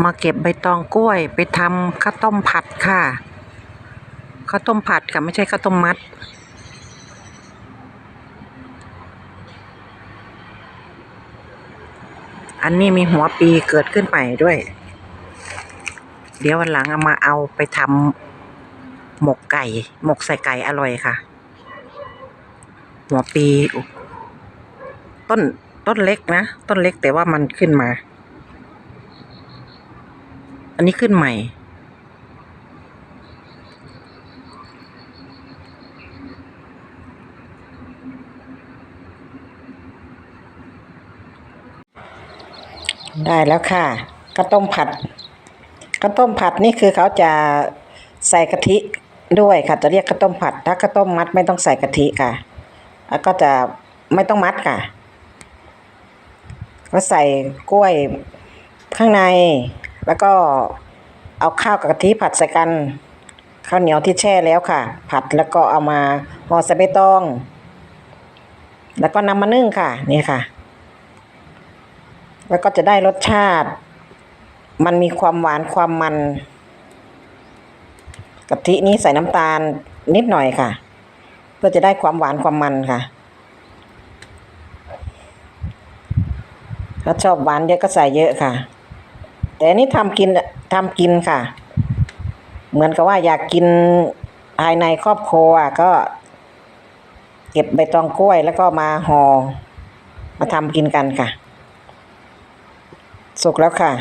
มาเก็บใบตองกล้วยไปทำข้าวต้มผัดค่ะ ข้าวต้มผัดค่ะไม่ใช่ข้าวต้มมัด อันนี้มีหัวปีเกิดขึ้นใหม่ด้วย เดี๋ยววันหลังเอามาเอาไปทำหมกไก่ หมกใส่ไก่อร่อยค่ะ หัวปี ต้นต้นเล็กนะ ต้นเล็กแต่ว่ามันขึ้นมา นนี้ขึ้นใหม่ ได้แล้วค่ะข้าวต้มผัดข้าวต้มผัดนี่คือเขาจะใส่กะทิด้วยค่ะจะเรียกข้าวต้มผัด ถ้าข้าวต้มมัดไม่ต้องใส่กะทิค่ะ แล้วก็จะไม่ต้องมัดค่ะ ก็ใส่กล้วยข้างใน แล้วก็เอาข้าวกับกะทิผัดใส่กัน ข้าวเหนียวที่แช่แล้วค่ะ ผัดแล้วก็เอามาห่อใส่ใบตอง แล้วก็นำมานึ่งค่ะ นี่ค่ะ แล้วก็จะได้รสชาติ มันมีความหวานความมันกะทินี้ใส่น้ำตาลนิดหน่อยค่ะ เพื่อจะได้ความหวานความมันค่ะ ถ้าชอบหวานเยอะก็ใส่เยอะค่ะ แต่นี่ทำกินทำกินค่ะ เหมือนกับว่าอยากกินภายในครอบครัวก็ เก็บใบตองกล้วยแล้วก็มาห่อมาทำกินกันค่ะ สุกแล้วค่ะ